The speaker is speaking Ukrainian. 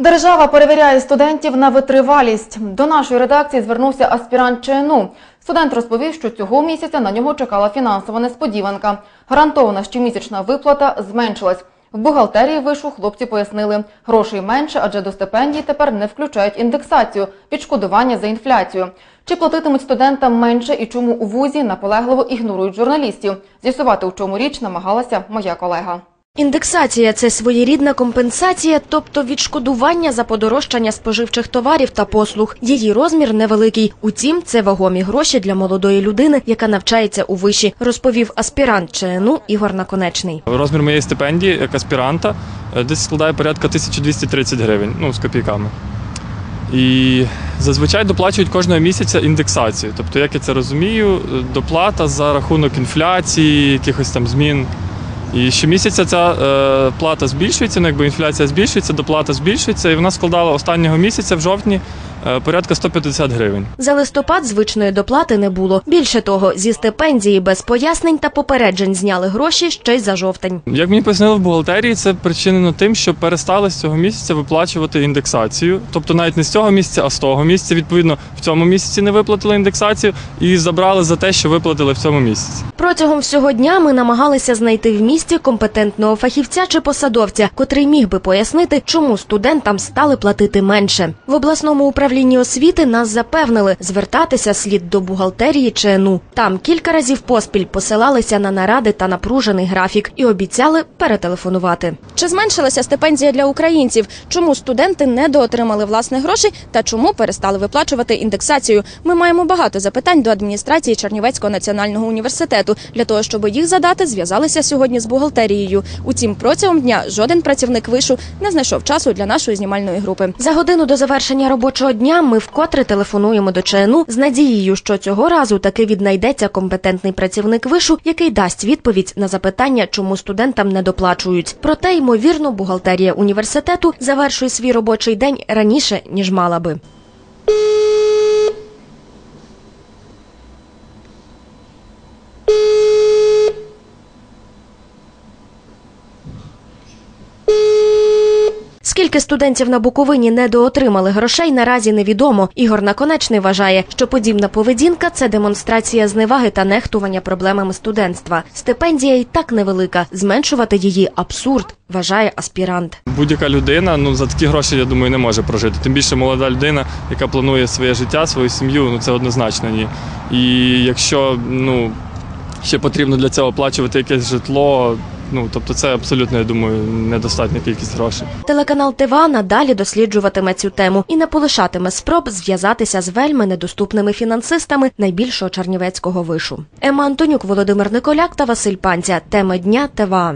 Держава перевіряє студентів на витривалість. До нашої редакції звернувся аспірант ЧНУ. Студент розповів, що цього місяця на нього чекала фінансова несподіванка. Гарантована щомісячна виплата зменшилась. В бухгалтерії вишу хлопці пояснили, грошей менше, адже до стипендій тепер не включають індексацію, відшкодування за інфляцію. Чи платитимуть студентам менше і чому у вузі наполегливо ігнорують журналістів? З'ясувати, у чому річ, намагалася моя колега. Індексація це своєрідна компенсація, тобто відшкодування за подорожчання споживчих товарів та послуг. Її розмір невеликий. Утім, це вагомі гроші для молодої людини, яка навчається у виші, розповів аспірант ЧНУ Ігор Наконечний. Розмір моєї стипендії як аспіранта е, десь складає порядка 1230 гривень, ну з копійками. І зазвичай доплачують кожного місяця індексацію. Тобто, як я це розумію, доплата за рахунок інфляції, якихось там змін. І щомісяця ця е, плата збільшується, ну якби інфляція збільшується, доплата збільшується, і вона складала останнього місяця в жовтні е, порядка 150 гривень. За листопад звичної доплати не було. Більше того, зі стипендії без пояснень та попереджень зняли гроші ще й за жовтень. Як мені пояснили в бухгалтерії, це причинено тим, що перестали з цього місяця виплачувати індексацію. Тобто навіть не з цього місяця, а з того місяця. Відповідно, в цьому місяці не виплатили індексацію і забрали за те, що виплатили в цьому місяці. Протягом всього дня ми намагалися знайти в місті компетентного фахівця чи посадовця, котрий міг би пояснити, чому студентам стали платити менше. В обласному управлінні освіти нас запевнили, звертатися слід до бухгалтерії ЧНУ. Там кілька разів поспіль посилалися на наради та напружений графік і обіцяли перетелефонувати. Чи зменшилася стипендія для українців? Чому студенти недоотримали власних грошей та чому перестали виплачувати індексацію? Ми маємо багато запитань до адміністрації Чернівецького національного університету. Для того, щоб їх задати, зв'язалися сьогодні з бухгалтерією. Утім, протягом дня жоден працівник вишу не знайшов часу для нашої знімальної групи. За годину до завершення робочого дня ми вкотре телефонуємо до ЧНУ з надією, що цього разу таки віднайдеться компетентний працівник вишу, який дасть відповідь на запитання, чому студентам не доплачують. Проте, ймовірно, бухгалтерія університету завершує свій робочий день раніше ніж мала би. Скільки студентів на Буковині недоотримали грошей, наразі невідомо. Ігор Наконечний вважає, що подібна поведінка це демонстрація зневаги та нехтування проблемами студентства. Стипендія й так невелика. Зменшувати її абсурд, вважає аспірант. Будь-яка людина ну за такі гроші, я думаю, не може прожити. Тим більше молода людина, яка планує своє життя, свою сім'ю, ну це однозначно ні. І якщо ну ще потрібно для цього оплачувати якесь житло. Ну тобто, це абсолютно, я думаю, недостатня кількість грошей. Телеканал ТВА надалі досліджуватиме цю тему і не полишатиме спроб зв'язатися з вельми недоступними фінансистами найбільшого чернівецького вишу. Ема Антонюк, Володимир Николяк та Василь Панця. Тема дня ТВА.